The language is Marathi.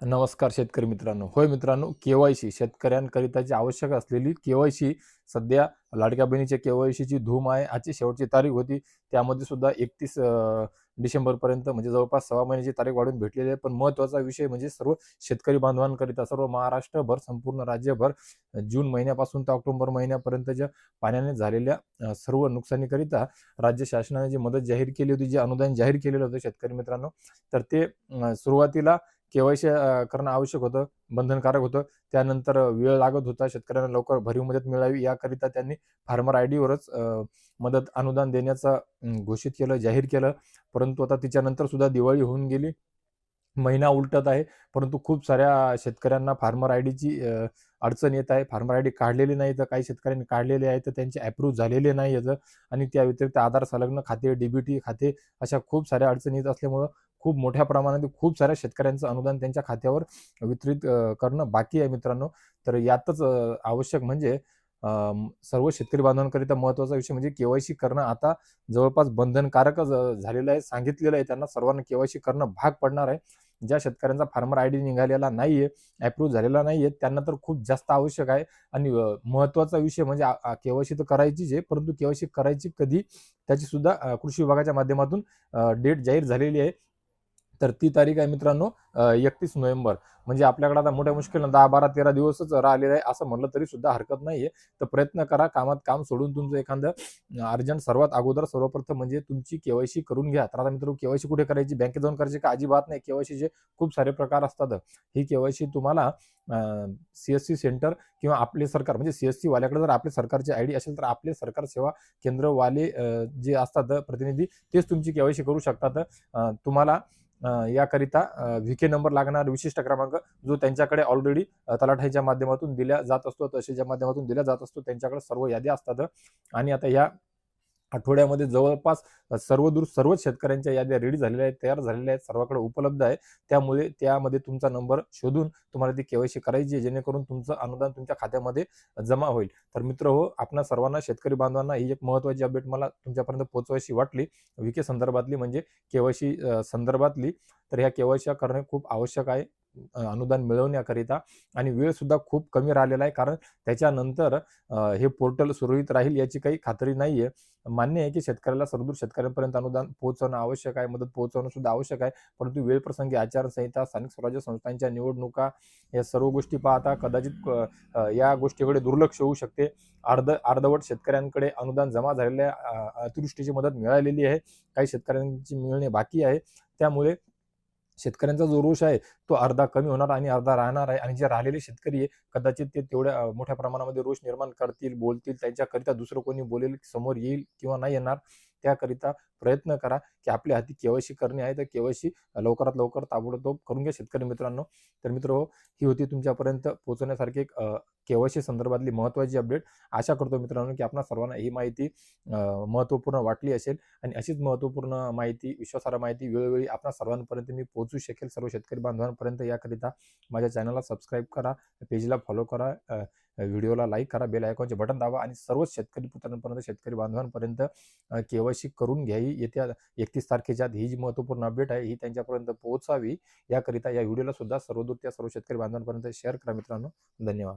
नमस्कार शेतकरी मित्रांनो. होय मित्रांनो केवायसी शेतकऱ्यांकरिताची आवश्यक असलेली केवायसी सध्या लाडक्या बहिणीच्या केवायसीची धूम आहे. आजची शेवटची तारीख होती. त्यामध्ये सुद्धा एकतीस डिसेंबर पर्यंत म्हणजे जवळपास सव्वा महिन्याची तारीख वाढून भेटलेली आहे. पण महत्त्वाचा विषय म्हणजे सर्व शेतकरी बांधवांकरिता सर्व महाराष्ट्रभर संपूर्ण राज्यभर जून महिन्यापासून ते ऑक्टोबर महिन्यापर्यंतच्या पाण्याने झालेल्या सर्व नुकसानीकरिता राज्य शासनाने जी मदत जाहीर केली होती जे अनुदान जाहीर केलेलं होतं शेतकरी मित्रांनो तर ते सुरुवातीला केवायसी करणं आवश्यक होतं बंधनकारक होतं. त्यानंतर वेळ लागत होता शेतकऱ्यांना लवकर भरीव मदत मिळावी याकरिता त्यांनी फार्मर आय डीवरच मदत अनुदान देण्याचं घोषित केलं जाहीर केलं. परंतु आता तिच्यानंतर सुद्धा दिवाळी होऊन गेली. महिना उलटत आहे. परंतु खूप साऱ्या शेतकऱ्यांना फार्मर आय डीची अडचण येत आहे. फार्मर आय डी काढलेली नाही तर काही शेतकऱ्यांनी काढलेले आहे तर त्यांचे अप्रूव्ह झालेले नाही आहेत आणि त्या व्यतिरिक्त आधार संलग्न खाते डीबीटी खाते अशा खूप साऱ्या अडचणी येत असल्यामुळं खूप मोठ्या प्रमाणात खूप साऱ्या शेतकऱ्यांचं अनुदान त्यांच्या खात्यावर वितरित करणं बाकी आहे मित्रांनो. तर यातच आवश्यक म्हणजे सर्व शेतकरी बांधवांकरिता महत्त्वाचा विषय म्हणजे केवायसी करणं. आता जवळपास बंधनकारकच झालेलं आहे सांगितलेलं आहे त्यांना. सर्वांना केवायसी करणं भाग पडणार आहे. ज्या शेतकऱ्यांचा फार्मर आय डी निघालेला नाही आहे अप्रूव्ह झालेला नाही आहे त्यांना तर खूप जास्त आवश्यक आहे. आणि महत्त्वाचा महत्त्वाचा विषय म्हणजे केवायसी तर करायचीच आहे परंतु केवायसी करायची कधी त्याची सुद्धा कृषी विभागाच्या माध्यमातून डेट जाहीर झालेली आहे. तर ती तारीख आहे मित्रांनो एकतीस नोव्हेंबर. म्हणजे आपल्याकडे आता मोठ्या मुश्किलनं दहा बारा तेरा दिवसच राहिलेलं आहे असं म्हणलं तरी सुद्धा हरकत नाहीये. तर प्रयत्न करा कामात काम सोडून तुमचं एखादं अर्जंट सर्वात अगोदर सर्वप्रथम म्हणजे तुमची केवायसी करून घ्या. तर आता मित्र केवायसी कुठे करायची? बँकेत जाऊन करायची का? अजिबात नाही. केवायसीचे खूप सारे प्रकार असतात. ही केवायसी तुम्हाला सीएससी सेंटर किंवा आपले सरकार म्हणजे सीएससी वाल्याकडे जर आपले सरकारचे आय डी असेल तर आपले सरकार सेवा केंद्रवाले जे असतात प्रतिनिधी तेच तुमची केवायसी करू शकतात. तुम्हाला याकरिता व्हीके नंबर लागणार विशिष्ट क्रमांक जो त्यांच्याकडे ऑलरेडी तलाठ्याच्या माध्यमातून दिल्या जात असतो तहसीलच्या माध्यमातून दिल्या जात असतो त्यांच्याकडे सर्व याद्या असतात. आणि आता या आठवड्यामध्ये जवळपास सर्वदूर सर्वच शेतकऱ्यांच्या याद्या रेडी झालेल्या आहेत तयार झालेल्या आहेत सर्वांकडे उपलब्ध आहे. त्यामुळे त्यामध्ये तुमचा नंबर शोधून तुम्हाला ती केवायसी करायची आहे जेणेकरून तुमचं अनुदान तुमच्या खात्यामध्ये जमा होईल. तर मित्र हो आपणा सर्वांना शेतकरी बांधवांना ही एक महत्त्वाची अपडेट मला तुमच्यापर्यंत पोहोचवायची वाटली. विके संदर्भातली म्हणजे केवायसी संदर्भातली. तर ह्या केवायसी करणे खूप आवश्यक आहे. अनुदान मिळवण्याकरिता आणि वेळ सुद्धा खूप कमी राहिलेला आहे. कारण त्याच्यानंतर हे पोर्टल सुरळीत राहील याची काही खात्री नाही आहे मान्य आहे की शेतकऱ्याला सर्वदूर शेतकऱ्यांपर्यंत अनुदान पोहोचवणं आवश्यक आहे. मदत पोहोचवणं सुद्धा आवश्यक आहे. परंतु वेळप्रसंगी आचारसंहिता स्थानिक स्वराज्य संस्थांच्या निवडणुका या सर्व गोष्टी पाहता कदाचित या गोष्टीकडे दुर्लक्ष होऊ शकते. अर्ध अर्धवट शेतकऱ्यांकडे अनुदान जमा झालेल्या अतिवृष्टीची मदत मिळालेली आहे. काही शेतकऱ्यांची मिळणे बाकी आहे. त्यामुळे शेतकऱ्यांचा जो रोष आहे तो अर्धा कमी होणार आणि अर्धा राहणार आहे. आणि जे राहिलेले शेतकरी आहे कदाचित ते तेवढ्या मोठ्या प्रमाणामध्ये रोष निर्माण करतील बोलतील त्यांच्याकरिता दुसरं कोणी बोलेल समोर येईल किंवा नाही येणार. त्याकरिता प्रयत्न करा की आपल्या हाती केवायसी करणे आहे. तर केवायसी लवकरात लवकर ताबडतोब करून घ्या शेतकरी मित्रांनो. तर मित्र हो ही होती तुमच्यापर्यंत पोहोचण्यासारखी एक केवायसी संदर्भातली महत्त्वाची अपडेट आशा करतो मित्रांनो की आपणा सर्वांना ही माहिती महत्त्वपूर्ण वाटली असेल. आणि अशीच महत्त्वपूर्ण माहिती विश्वासार्ह माहिती वेळोवेळी आपणा सर्वांपर्यंत मी पोहोचू शकेल. सर्व शेतकरी बांधवांपर्यंत याकरिता माझ्या चॅनलला सबस्क्राईब करा. पेजला फॉलो करा. व्हिडिओला लाईक करा बेल आयकॉनचे बटन दाबा आणि सर्वच शेतकरी पुत्रांपर्यंत शेतकरी बांधवांपर्यंत केवायसी करून घ्यावी. येत्या एकतीस तारखेच्या आत ही जी महत्त्वपूर्ण अपडेट आहे ही त्यांच्यापर्यंत पोहोचावी. याकरिता या व्हिडिओला सुद्धा सर्वदूर त्या सर्व शेतकरी बांधवांपर्यंत शेअर करा मित्रांनो. धन्यवाद.